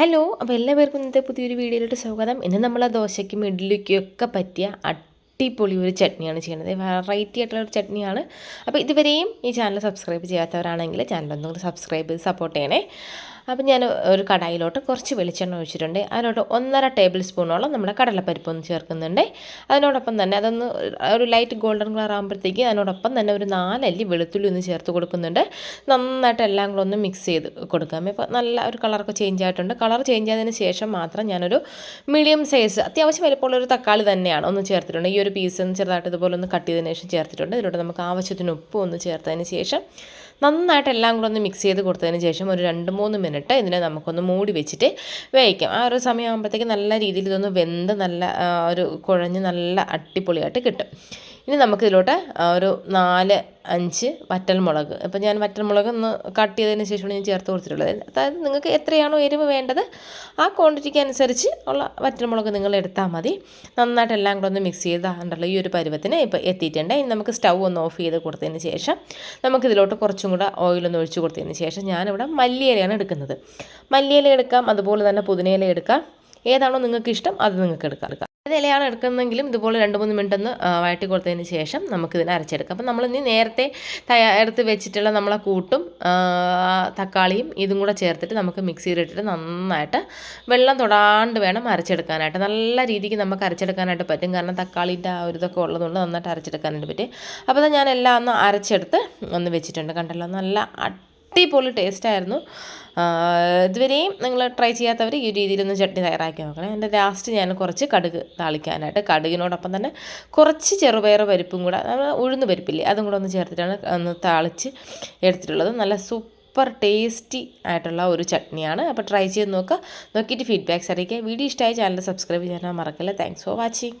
Hello അപ്പോൾ എല്ലാവർക്കും ഇന്നത്തെ പുതിയൊരു വീഡിയോയിലോട്ട് സ്വാഗതം. ഇന്ന് നമ്മൾ ദോശയ്ക്കും ഇഡ്ഡലിക്കും ഒക്കെ പറ്റിയ അടിപൊളി ഒരു ചട്നിയാണ് ചെയ്യുന്നത്. വെറൈറ്റി ആയിട്ടുള്ള ഒരു ചട്നിയാണ്. അപ്പോൾ ഇതുവരെയും ഈ ചാനൽ സബ്സ്ക്രൈബ് ചെയ്യാത്തവരാണെങ്കിൽ ചാനൽ ഒന്നുകൂടി സബ്സ്ക്രൈബ് ചെയ്ത് സപ്പോർട്ട് ചെയ്യണേ. അപ്പം ഞാൻ ഒരു കടായിലോട്ട് കുറച്ച് വെളിച്ചെണ്ണ ഒഴിച്ചിട്ടുണ്ട്. അതിലോട്ട് ഒന്നര ടേബിൾ സ്പൂണോളം നമ്മുടെ കടലപ്പരിപ്പ് ഒന്ന് ചേർക്കുന്നുണ്ട്. അതിനോടൊപ്പം തന്നെ അതൊന്ന് ഒരു ലൈറ്റ് ഗോൾഡൻ കളർ ആകുമ്പോഴത്തേക്ക് അതിനോടൊപ്പം തന്നെ ഒരു നാലല്ലി വെളുത്തുള്ളി ഒന്ന് ചേർത്ത് കൊടുക്കുന്നുണ്ട്. നന്നായിട്ട് എല്ലാം കൂടെ ഒന്ന് മിക്സ് ചെയ്ത് കൊടുക്കാം. ഇപ്പോൾ നല്ല ഒരു കളറൊക്കെ ചേഞ്ച് ആയിട്ടുണ്ട്. കളർ ചേഞ്ച് ആയതിന് ശേഷം മാത്രം ഞാനൊരു മീഡിയം സൈസ് അത്യാവശ്യം വലിപ്പമുള്ള ഒരു തക്കാളി തന്നെയാണ് ഒന്ന് ചേർത്തിട്ടുണ്ട്. ഈ ഒരു പീസ് ഒന്ന് ചെറുതായിട്ട് ഇതുപോലെ ഒന്ന് കട്ട് ചെയ്തതിന് ശേഷം ചേർത്തിട്ടുണ്ട്. ഇതിലൂടെ നമുക്ക് ആവശ്യത്തിന് ഉപ്പ് ഒന്ന് ചേർത്തതിന് ശേഷം നന്നായിട്ട് എല്ലാം കൂടെ ഒന്ന് മിക്സ് ചെയ്ത് കൊടുത്തതിന് ശേഷം ഒരു രണ്ട് മൂന്ന് മിനിറ്റ് ഇതിനെ നമുക്കൊന്ന് മൂടി വെച്ചിട്ട് വേവിക്കാം. ആ ഒരു സമയമാകുമ്പോഴത്തേക്ക് നല്ല രീതിയിൽ ഇതൊന്ന് വെന്ത് നല്ല ഒരു കുഴഞ്ഞ് നല്ല അടിപൊളിയായിട്ട് കിട്ടും. ഇനി നമുക്കിതിലോട്ട് ഒരു നാല് അഞ്ച് വറ്റൽമുളക്. അപ്പം ഞാൻ വറ്റൽമുളക് ഒന്ന് കട്ട് ചെയ്തതിന് ശേഷമാണ് ഞാൻ ചേർത്ത് കൊടുത്തിട്ടുള്ളത്. അതായത് നിങ്ങൾക്ക് എത്രയാണോ എരിവ് വേണ്ടത് ആ ക്വാണ്ടിറ്റിക്ക് അനുസരിച്ച് ഉള്ള വറ്റൽമുളക് നിങ്ങൾ എടുത്താൽ മതി. നന്നായിട്ട് എല്ലാം കൂടെ ഒന്ന് മിക്സ് ചെയ്താണ്ടല്ലോ ഈ ഒരു പരുവത്തിന് ഇപ്പോൾ എത്തിയിട്ടുണ്ട്. ഇനി നമുക്ക് സ്റ്റൗ ഒന്ന് ഓഫ് ചെയ്ത് കൊടുത്തതിന് ശേഷം നമുക്കിതിലോട്ട് കുറച്ചും കൂടെ ഓയിലൊന്ന് ഒഴിച്ച് കൊടുത്തതിന് ശേഷം ഞാനിവിടെ മല്ലിയിലയാണ് എടുക്കുന്നത്. മല്ലിയില എടുക്കാം അതുപോലെ തന്നെ പുതിനയില എടുക്കാം. ഏതാണോ നിങ്ങൾക്ക് ഇഷ്ടം അത് നിങ്ങൾക്ക് എടുക്കാം. അത് ഇലയാണ് എടുക്കുന്നതെങ്കിലും ഇതുപോലെ രണ്ട് മൂന്ന് മിനിറ്റ് ഒന്ന് വഴറ്റി കൊടുത്തതിന് ശേഷം നമുക്കിതിനെ അരച്ചെടുക്കാം. അപ്പം നമ്മൾ ഇനി നേരത്തെ തയ്യാ എടുത്ത് വെച്ചിട്ടുള്ള നമ്മളെ കൂട്ടും തക്കാളിയും ഇതും കൂടെ ചേർത്തിട്ട് നമുക്ക് മിക്സിയിലിട്ടിട്ട് നന്നായിട്ട് വെള്ളം തൊടാണ്ട് വേണം അരച്ചെടുക്കാനായിട്ട്. നല്ല രീതിക്ക് നമുക്ക് അരച്ചെടുക്കാനായിട്ട് പറ്റും. കാരണം തക്കാളിന്റെ ആ ഒരു ഇതൊക്കെ ഉള്ളതുകൊണ്ട് നന്നായിട്ട് അരച്ചെടുക്കാനായിട്ട് പറ്റും. അപ്പോൾ ഞാൻ എല്ലാം ഒന്ന് അരച്ചെടുത്ത് ഒന്ന് വെച്ചിട്ടുണ്ട്. കണ്ടല്ലോ? നല്ല അടിപൊളി ടേസ്റ്റായിരുന്നു. ഇതുവരെയും നിങ്ങൾ ട്രൈ ചെയ്യാത്തവർ ഈ രീതിയിലൊന്ന് ചട്നി തയ്യാറാക്കി നോക്കണം. എന്റെ ലാസ്റ്റ് ഞാൻ കുറച്ച് കടുക് താളിക്കാനായിട്ട് കടുകിനോടൊപ്പം തന്നെ കുറച്ച് ചെറുപയർ പരിപ്പും കൂടെ ഉഴുന്ന് പരിപ്പില്ലേ അതും കൂടെ ഒന്ന് ചേർത്തിട്ടാണ് ഒന്ന് താളിച്ച് എടുത്തിട്ടുള്ളത്. നല്ല സൂപ്പർ ടേസ്റ്റി ആയിട്ടുള്ള ഒരു ചട്നിയാണ്. അപ്പോൾ ട്രൈ ചെയ്ത് നോക്കുക. നോക്കിയിട്ട് ഫീഡ്ബാക്ക്സ് അറിയിക്കുക. വീഡിയോ ഇഷ്ടമായ ചാനൽ സബ്സ്ക്രൈബ് ചെയ്യാൻ മറക്കില്ല. Thanks for watching.